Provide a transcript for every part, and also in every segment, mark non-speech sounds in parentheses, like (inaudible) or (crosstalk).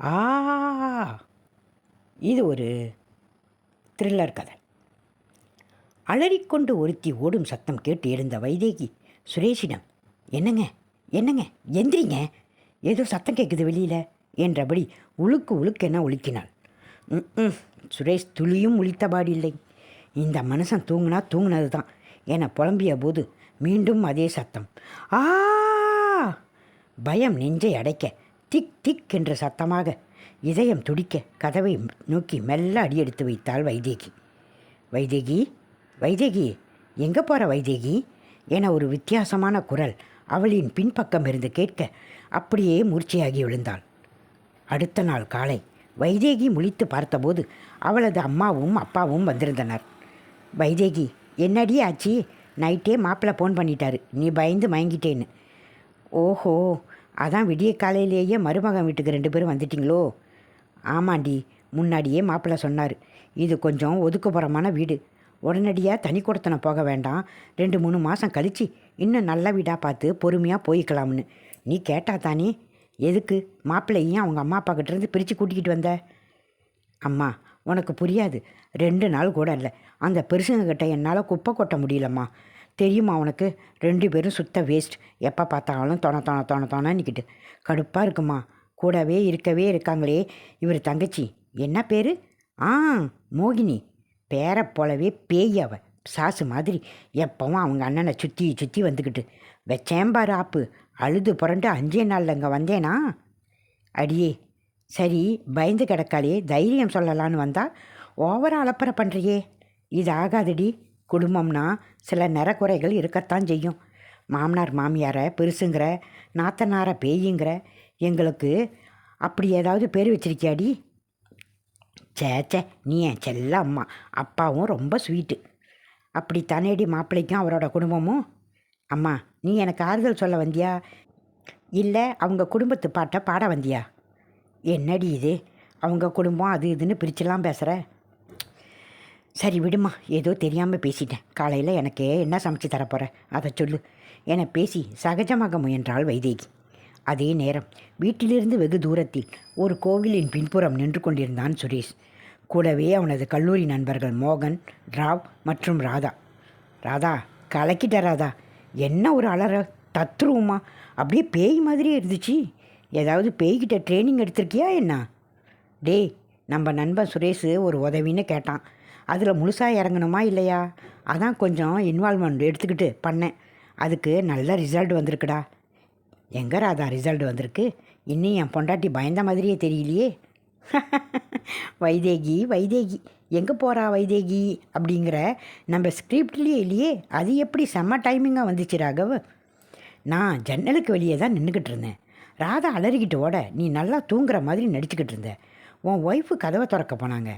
ஆ இது ஒரு த்ரில்லர் கதை. அலறிக்கொண்டு ஒருத்தி ஓடும் சத்தம் கேட்டு எழுந்த வைதேகி சுரேஷிடம் என்னங்க என்னங்க எந்திரிங்க ஏதோ சத்தம் கேட்குது வெளியில் என்றபடி உழுக்கு உழுக்கென ஒழுக்கினாள் ம் சுரேஷ் துளியும் உளித்தபாடு இல்லை இந்த மனுஷன் தூங்கினா தூங்கினது தான் என புலம்பிய போது மீண்டும் அதே சத்தம். ஆ பயம் நெஞ்சை அடைக்க திக் திக் என்ற சத்தமாக இதயம் துடிக்க கதவை நோக்கி மெல்ல அடியெடுத்து வைத்தாள் வைதேகி. வைதேகி வைதேகி எங்கே போகிற வைதேகி? என ஒரு வித்தியாசமான குரல் அவளின் பின்பக்கம் இருந்து கேட்க அப்படியே மூர்ச்சையாகி விழுந்தாள் அடுத்த நாள் காலை வைதேகி முழித்து பார்த்தபோது அவளது அம்மாவும் அப்பாவும் வந்திருந்தனர். வைதேகி என்னடி ஆச்சு? நைட்டே மாப்பிள்ளை ஃபோன் பண்ணிட்டாரு. நீ பயந்து மயங்கிட்டேன்னு. ஓஹோ அதான் விடிய காலையிலேயே மருமகன் வீட்டுக்கு ரெண்டு பேரும் வந்துட்டிங்களோ? ஆமாண்டி முன்னாடியே மாப்பிள்ளை சொன்னார். இது கொஞ்சம் ஒதுக்குப்புறமான வீடு. உடனடியாக தனி கூடத்தனை போக வேண்டாம். ரெண்டு மூணு மாதம் கழித்து இன்னும் நல்ல வீடாக பார்த்து பொறுமையாக போய்க்கலாம்னு. நீ கேட்டா தானே? எதுக்கு? மாப்பிள்ளையும் அவங்க அம்மா அப்பா கிட்டேருந்து பிரித்து கூட்டிக்கிட்டு வந்த? அம்மா உனக்கு புரியாது. ரெண்டு நாள் கூட இல்லை. அந்த பெருசுங்க கிட்ட என்னால் குப்பை கொட்ட முடியலம்மா. தெரியுமா அவனுக்கு ரெண்டு பேரும் சுத்த வேஸ்ட் எப்போ பார்த்தாலும் தொண தொண தொண தொணன்னிக்கிட்டு கடுப்பாக இருக்குமா? கூடவே இருக்கவே இருக்காங்களே. இவர் தங்கச்சி. என்ன பேர்? ஆ மோகினி. பேரை போலவே பேய் அவ. சாசு மாதிரி. எப்பவும் அவங்க அண்ணனை சுற்றி சுற்றி வந்துக்கிட்டு. வச்சேம்பார் ஆப்பு. அழுது புரண்டு அஞ்சே நாளில் இங்கே வந்தேனா? அடியே சரி பயந்து கிடக்காளே. தைரியம் சொல்லலான்னு வந்தா ஓவராக அலப்பறை பண்ணுறியே இது ஆகாதடி. குடும்பம்னா சில நிறக்குறைகள் இருக்கத்தான் செய்யும். மாமனார் மாமியாரை பெருசுங்கிற நாத்தனாரை பேயுங்கிற எங்களுக்கு அப்படி ஏதாவது பேர் வச்சிருக்கியாடி? சேச்சே நீ என் செல்ல அம்மா. அப்பாவும் ரொம்ப ஸ்வீட்டு. அப்படி தனேடி மாப்பிள்ளைக்கும் அவரோட குடும்பமும்? அம்மா நீ எனக்கு ஆறுதல் சொல்ல வந்தியா? இல்லை அவங்க குடும்பத்து பாட்டை பாட வந்தியா? என்னடி இது? அவங்க குடும்பம் அது இதுன்னு பிரிச்சுலாம் பேசுகிற சரி விடுமா. ஏதோ தெரியாமல் பேசிட்டேன். காலையில் எனக்கு என்ன சமைச்சு தரப்போகிற அதை சொல்லு. என பேசி சகஜமாக முயன்றாள் வைதேகி. அதே நேரம் வீட்டிலிருந்து வெகு தூரத்தில் ஒரு கோவிலின் பின்புறம் நின்று கொண்டிருந்தான் சுரேஷ். கூடவே அவனது கல்லூரி நண்பர்கள் மோகன் ராவ் மற்றும் ராதா. ராதா கலக்கிட்ட ராதா. என்ன ஒரு அலற? தத்ருவமா அப்படியே பேய் மாதிரியே இருந்துச்சு. ஏதாவது பேய்கிட்ட ட்ரைனிங் எடுத்திருக்கியா என்ன? டேய் நம்ம நண்பன் சுரேஷ் ஒரு உதவின்னு கேட்டான். அதில் முழுசாக இறங்கணுமா இல்லையா? அதான் கொஞ்சம் இன்வால்மெண்ட் எடுத்துக்கிட்டு பண்ணேன். அதுக்கு நல்ல ரிசல்ட் வந்திருக்குடா. எங்கே ராதா ரிசல்ட் வந்திருக்கு? இன்னும் என் பொண்டாட்டி பயந்த மாதிரியே தெரியலையே. (laughs) வைதேகி வைதேகி. எங்கே போகிறா வைதேகி? அப்படிங்கிற நம்ம ஸ்கிரிப்ட்லேயே இல்லையே. அது எப்படி செம்ம டைமிங்காக வந்துச்சு ராகவ்? நான் ஜன்னலுக்கு வெளியே தான் நின்றுக்கிட்டு இருந்தேன். ராதா அலறிக்கிட்டு ஓட நீ நல்லா தூங்குற மாதிரி நடிச்சுக்கிட்டு இருந்த. உன் ஒய்ஃபு கதவை திறக்க போனாங்க.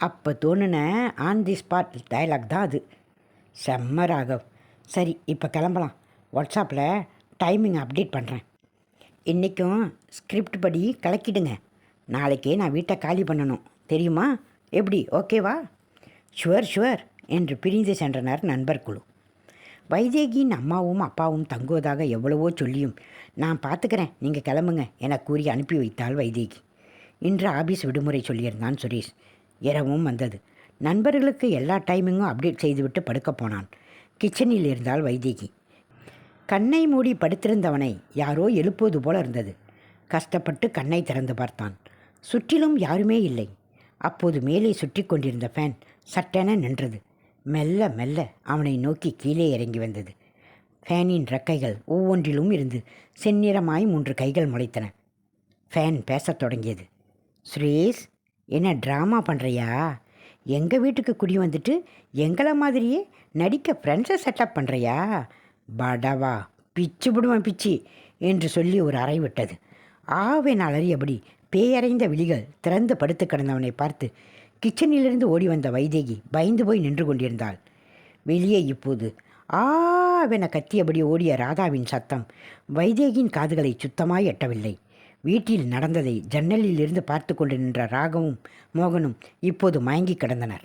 அப்போ தோணுன ஆன் தி ஸ்பாட் டயலாக் தான் அது. செம்ம ராகவ். சரி இப்போ கிளம்பலாம். வாட்ஸ்அப்பில் டைமிங் அப்டேட் பண்ணுறேன் இன்றைக்கும் ஸ்கிரிப்ட் படி கலக்கிடுங்க. நாளைக்கே நான் வீட்டை காலி பண்ணணும். தெரியுமா? எப்படி? ஓகேவா ஷுவர் ஷுவர் என்று பிரிந்து சென்றனர் நண்பர் குழு. வைதேகியின் அம்மாவும் அப்பாவும் தங்குவதாக எவ்வளவோ சொல்லியும் நான் பார்த்துக்கிறேன் நீங்கள் கிளம்புங்க என கூறி அனுப்பி வைத்தாள் வைதேகி. இன்று ஆபீஸ் விடுமுறை சொல்லியிருந்தான் சுரேஷ். இரவும் வந்தது. நண்பர்களுக்கு எல்லா டைமிங்கும் அப்டேட் செய்துவிட்டு படுக்கப் போனான். கிச்சனில் இருந்தால் வைதேகி கண்ணை மூடி படுத்திருந்தவனை யாரோ எழுப்புவது போல இருந்தது. கஷ்டப்பட்டு கண்ணை திறந்து பார்த்தான். சுற்றிலும் யாருமே இல்லை. அப்போது மேலே சுற்றி கொண்டிருந்த ஃபேன் சட்டென நின்றது. மெல்ல மெல்ல அவனை நோக்கி கீழே இறங்கி வந்தது. ஃபேனின் ரெக்கைகள் ஒவ்வொன்றிலும் இருந்து செந்நிறமாய் மூன்று கைகள் முளைத்தன. ஃபேன் பேசத் தொடங்கியது. சுரேஷ் என்ன ட்ராமா பண்ணுறியா எங்கள் வீட்டுக்கு குடி வந்துட்டு எங்களை மாதிரியே நடிக்க ஃப்ரெண்ட்ஸை செட்டப் பண்ணுறியா படவா பிச்சு விடுவேன் பிச்சு என்று சொல்லி ஒரு அறை விட்டது. ஆவேன் அலறியபடி பேயறைந்த விழிகள் திறந்து படுத்து கிடந்தவனை பார்த்து கிச்சனிலிருந்து ஓடி வந்த வைதேகி பயந்து போய் நின்று கொண்டிருந்தாள். வெளியே இப்போது ஆவென கத்தியபடி ஓடிய ராதாவின் சத்தம் வைதேகியின் காதுகளை சுத்தமாய் எட்டவில்லை. வீட்டில் நடந்ததை ஜன்னலில் இருந்து பார்த்து கொண்டு நின்ற ராகவும் மோகனும் இப்போது மயங்கி கிடந்தனர்.